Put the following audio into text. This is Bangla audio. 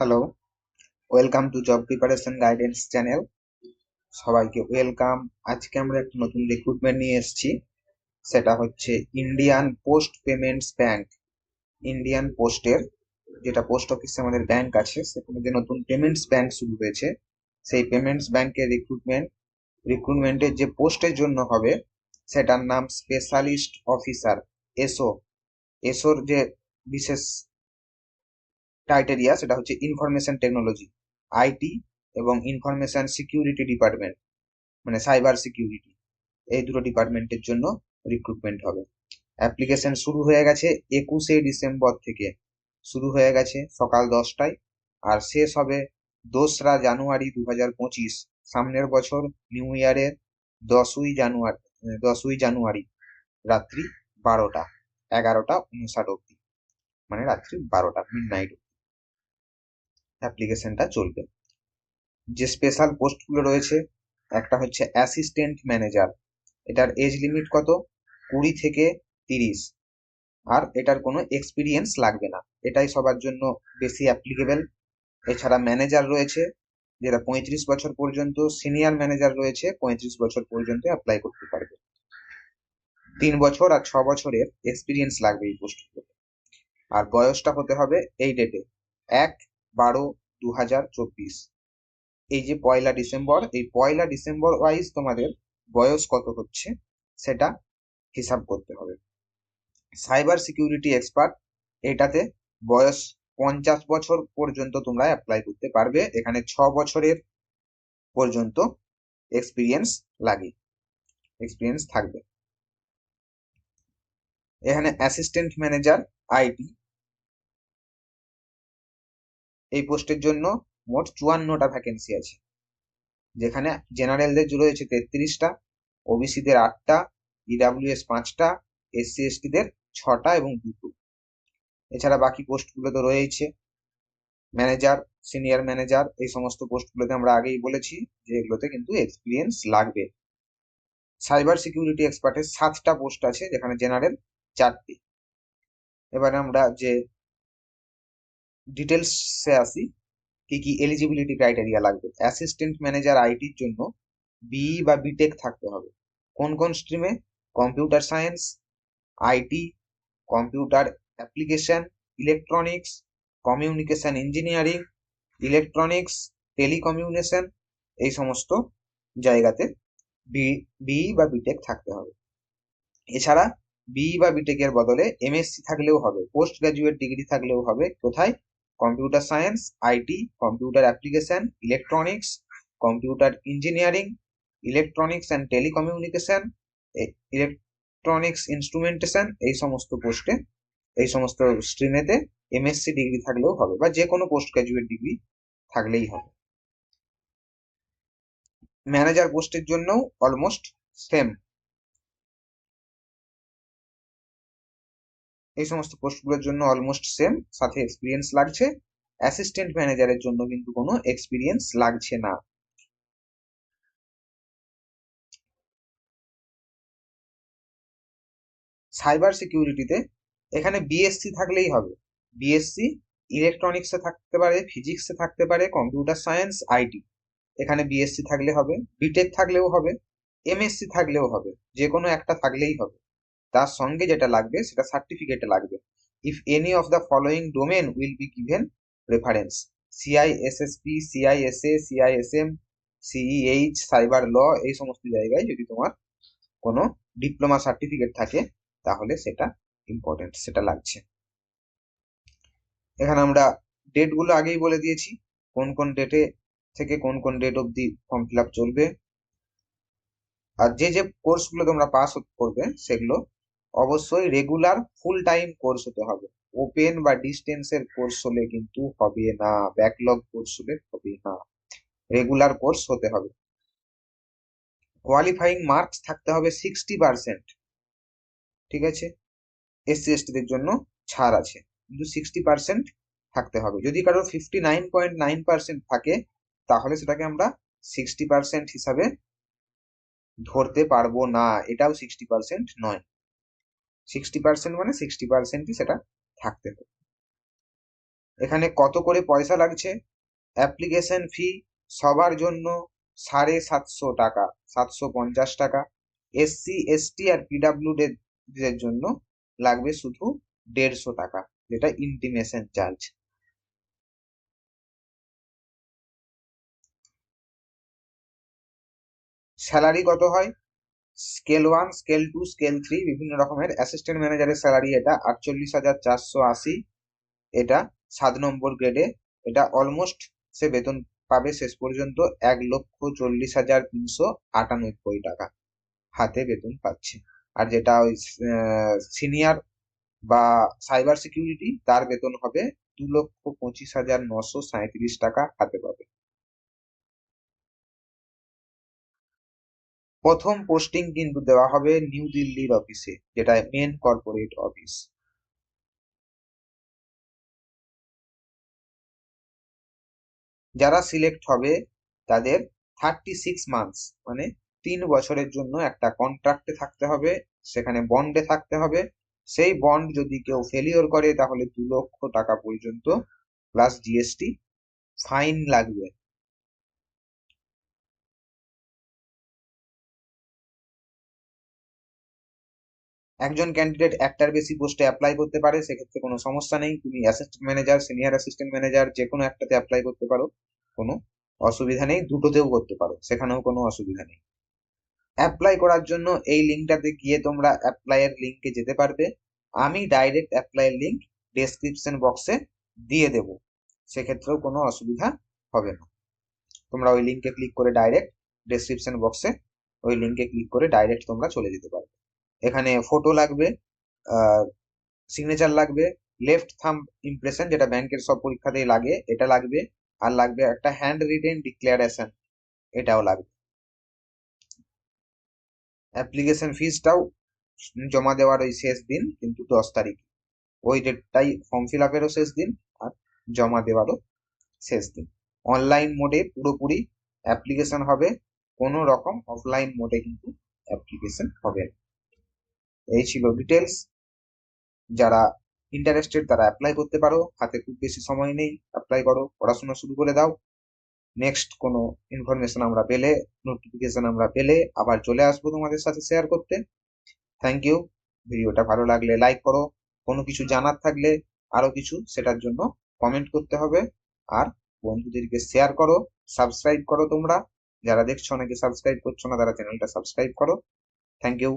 Hello welcome to job preparation guidance channel সবাইকে ওয়েলকাম আজকে আমরা একটা নতুন রিক্রুটমেন্ট নিয়ে এসেছি। সেটা হচ্ছে Indian post payments bank Indian পোস্টের যেটা পোস্ট অফিসে আমাদের ব্যাংক আছে, সেখানে যে নতুন পেমেন্টস ব্যাংক শুরু হয়েছে, সেই পেমেন্টস ব্যাংকের রিক্রুটমেন্ট রিক্রুটমেন্টের যে পোস্টের জন্য হবে, সেটার নাম স্পেশালিস্ট অফিসার এসও এসোর যে বিশেষ ক্রাইটেরিয়া সেটা হচ্ছে ইনফরমেশন টেকনোলজি আইটি এবং ইনফরমেশন সিকিউরিটি ডিপার্টমেন্ট মানে সাইবার সিকিউরিটি এই দুটো ডিপার্টমেন্টের জন্য রিক্রুটমেন্ট হবে। অ্যাপ্লিকেশন শুরু হয়ে গেছে একুশে ডিসেম্বর থেকে। শুরু হয়ে গেছে সকাল দশটায় আর শেষ হবে দোসরা জানুয়ারি দু হাজার পঁচিশ, সামনের বছর নিউ ইয়ারের দশই জানুয়ারি দশই জানুয়ারি, রাত্রি বারোটা, এগারোটা উনষাট অব্দি মানে রাত্রি বারোটা মিড নাইট অ্যাপ্লিকেশনটা চলবে। যে স্পেশাল পোস্টগুলো রয়েছে, একটা হচ্ছে অ্যাসিস্ট্যান্ট ম্যানেজার এটার এজ লিমিট কত? কুড়ি থেকে তিরিশ। আর এটার কোনো এক্সপিরিয়েন্স লাগবে না। এটাই সবার জন্য বেশি অ্যাপ্লিকেবেল এছাড়া ম্যানেজার রয়েছে, যেটা পঁয়ত্রিশ বছর পর্যন্ত সিনিয়র ম্যানেজার রয়েছে, পঁয়ত্রিশ বছর পর্যন্ত অ্যাপ্লাই করতে পারবে। তিন বছর আর ছ বছরের এক্সপিরিয়েন্স লাগবে এই পোস্টগুলোতে আর বয়সটা হতে হবে এই ডেটে এক বারো দু হাজার চব্বিশ। এই যে পয়লা ডিসেম্বর, এই পয়লা ডিসেম্বর ওয়াইজ তোমাদের বয়স কত হচ্ছে সেটা হিসাব করতে হবে। সাইবার সিকিউরিটি এক্সপার্ট এটাতে বয়স পঞ্চাশ বছর পর্যন্ত তোমরা অ্যাপ্লাই করতে পারবে। এখানে ছ বছরের পর্যন্ত এক্সপিরিয়েন্স লাগে এক্সপিরিয়েন্স থাকবে। এখানে অ্যাসিস্ট্যান্ট ম্যানেজার আইটি এই পোস্টের জন্য মোট চুয়ান্নটা ভ্যাকেন্সি আছে। যেখানে জেনারেলদের রয়েছে তেত্রিশটা ওবিসিদের আটটা ইডাব্লিউএস পাঁচটা এসসি এসটিদের ছটা এবং দুটো। এছাড়া বাকি পোস্টগুলো তো রয়েছে ম্যানেজার সিনিয়র ম্যানেজার এই সমস্ত পোস্টগুলোতে আমরা আগেই বলেছি যে এগুলোতে কিন্তু এক্সপিরিয়েন্স লাগবে। সাইবার সিকিউরিটি এক্সপার্টের সাতটা পোস্ট আছে, যেখানে জেনারেল চারটি। এবারে আমরা যে ডিটেলসে আসি, কি কি এলিজিবিলিটি ক্রাইটেরিয়া লাগবে। অ্যাসিস্ট্যান্ট ম্যানেজার আইটির জন্য বিই বা বিটেক থাকতে হবে। কোন কোন স্ট্রিমে computer science IT computer application electronics communication engineering electronics telecommunication এই সমস্ত জায়গাতে বি বিই বা বিটেক থাকতে হবে। এছাড়া বিই বা বিটেকের বদলে এমএসসি থাকলেও হবে পোস্ট গ্রাজুয়েট ডিগ্রি থাকলেও হবে, কোথায়? Computer science IT computer application electronics computer engineering electronics and telecommunication electronics instrumentation এই সমস্ত পোস্টে এই সমস্ত স্ট্রিমেতে এমএসসি ডিগ্রি থাকলেও হবে বা যে কোনো পোস্ট গ্রাজুয়েট ডিগ্রি থাকলেই হবে। ম্যানেজার পোস্টের জন্যও অলমোস্ট সেম এই সমস্ত পোস্টগুলোর জন্য অলমোস্ট সেম সাথে এক্সপিরিয়েন্স লাগছে। অ্যাসিস্ট্যান্ট ম্যানেজারের জন্য কিন্তু কোনো এক্সপিরিয়েন্স লাগছে না। সাইবার সিকিউরিটিতে এখানে বিএসসি থাকলেই হবে। বিএসসি ইলেকট্রনিক্সে থাকতে পারে ফিজিক্সে থাকতে পারে কম্পিউটার সায়েন্স আইটি এখানে বিএসসি থাকলে হবে বিটেক থাকলেও হবে এমএসসি থাকলেও হবে যে কোনো একটা থাকলেই হবে। তার সঙ্গে যেটা লাগবে সেটা সার্টিফিকেটে লাগবে। If any of the following domain will be given reference CISSP CISA CISM CEH cyber law এই সমস্ত জায়গায় যদি তোমার কোনো ডিপ্লোমা সার্টিফিকেট থাকে, তাহলে সেটা ইম্পর্টেন্ট সেটা লাগছে। এখানে আমরা ডেটগুলো আগেই বলে দিয়েছি, কোন কোন ডেটে থেকে কোন কোন ডেট অবধি ফর্ম ফিল চলবে। আর যে যে কোর্সগুলো তোমরা পাস করবে, সেগুলো অবশ্যই রেগুলার ফুল টাইম কোর্স হতে হবে। ওপেন বা ডিস্টেন্সের কোর্স হলে কিন্তু হবে না। ব্যাকলগ কোর্স হলে হবে না। রেগুলার কোর্স হতে হবে। কোয়ালিফাইং মার্কস থাকতে হবে সিক্সটি পার্সেন্ট ঠিক আছে? এসসি এসটিদের জন্য ছাড় আছে। কিন্তু সিক্সটি পার্সেন্ট থাকতে হবে। যদি কারোর fifty nine point nine percent থাকে, তাহলে সেটাকে আমরা সিক্সটি পার্সেন্ট হিসাবে ধরতে পারব না। এটাও সিক্সটি পার্সেন্ট নয়। সিক্সটি পার্সেন্ট মানে সিক্সটি পার্সেন্টই সেটা থাকতে হবে। এখানে কত করে পয়সা লাগছে? অ্যাপ্লিকেশন ফি সবার জন্য সাড়ে সাতশো টাকা, সাতশো পঞ্চাশ টাকা। এসসি এসটি আর পিডাব্লিউ দের জন্য লাগবে শুধু দেড়শো টাকা, যেটা ইন্টিমেশন চার্জ স্যালারি কত হয়? Scale one, scale two, scale three বিভিন্ন রকমের অ্যাসিস্ট্যান্ট ম্যানেজারের স্যালারি এটা আটচল্লিশ হাজার চারশো আশি। এটা সাত নম্বর গ্রেডে এটা অলমোস্ট সে বেতন পাবে শেষ পর্যন্ত এক লক্ষ চল্লিশ হাজার তিনশো আটানব্বই টাকা হাতে বেতন পাচ্ছে। আর যেটা ওই সিনিয়র বা সাইবার সিকিউরিটি তার বেতন হবে দু লক্ষ পঁচিশ হাজার নশো সাঁত্রিশ টাকা হাতে পাবে। প্রথম পোস্টিং কিন্তু দেওয়া হবে নিউ দিল্লির অফিসে, যেটা মেন কর্পোরেট অফিস যারা সিলেক্ট হবে, তাদের থার্টি সিক্স মান্থস মানে তিন বছরের জন্য একটা কন্ট্রাক্টে থাকতে হবে, সেখানে বন্ডে থাকতে হবে। সেই বন্ড যদি কেউ ফেলিওর করে, তাহলে দু লক্ষ টাকা পর্যন্ত প্লাস জিএসটি ফাইন লাগবে। একজন ক্যান্ডিডেট একটার বেশি পোস্টে অ্যাপ্লাই করতে পারে, সেক্ষেত্রে কোনো সমস্যা নেই। তুমি assistant manager senior assistant manager যে কোনো একটাতে অ্যাপ্লাই করতে পারো। কোনো অসুবিধা নেই, দুটোতেও করতে পারো, সেখানেও কোনো অসুবিধা নেই। অ্যাপ্লাই করার জন্য এই লিঙ্কটাতে গিয়ে তোমরা অ্যাপ্লাইয়ের লিঙ্কে যেতে পারবে। আমি ডাইরেক্ট অ্যাপ্লাইয়ের লিঙ্ক ডেসক্রিপশন বক্সে দিয়ে দেব। সেক্ষেত্রেও কোনো অসুবিধা হবে না। তোমরা ওই লিঙ্কে ক্লিক করে ডাইরেক্ট ডেসক্রিপশন বক্সে ওই লিঙ্কে ক্লিক করে ডাইরেক্ট তোমরা চলে যেতে পারবে। এখানে ফটো লাগবে সিগনেচার লাগবে লেফট থাম্ব ইমপ্রেশন যেটা ব্যাংকের সব পরীক্ষাতেই লাগে, এটা লাগবে, আর লাগবে একটা হ্যান্ড রিটেন ডিক্লারেশন এটাও লাগবে। অ্যাপ্লিকেশন ফিজটাও জমা দেওয়ার ওই শেষ দিন, কিন্তু দশ তারিখ। ওই ডেটটাই ফর্ম ফিল আপেরও শেষ দিন, আর জমা দেওয়ারও শেষ দিন। অনলাইন মোডে পুরোপুরি অ্যাপ্লিকেশন হবে, কোনো রকম অফলাইন মোডে কিন্তু অ্যাপ্লিকেশন হবে না। এই ছিল ডিটেলস যারা ইন্টারেস্টেড তারা অ্যাপ্লাই করতে পারো। হাতে খুব বেশি সময় নেই অ্যাপ্লাই করো, পড়াশোনা শুরু করে দাও। নেক্সট কোনো ইনফরমেশন আমরা পেলে নোটিফিকেশন আমরা পেলে আবার চলে আসব তোমাদের সাথে শেয়ার করতে। থ্যাংক ইউ ভিডিওটা ভালো লাগলে লাইক করো। কোনো কিছু জানার থাকলে আরও কিছু সেটার জন্য কমেন্ট করতে হবে। আর বন্ধুদেরকে শেয়ার করো সাবস্ক্রাইব করো তোমরা। যারা দেখছ অনেকে সাবস্ক্রাইব করছ না, তারা চ্যানেলটা সাবস্ক্রাইব করো। Thank you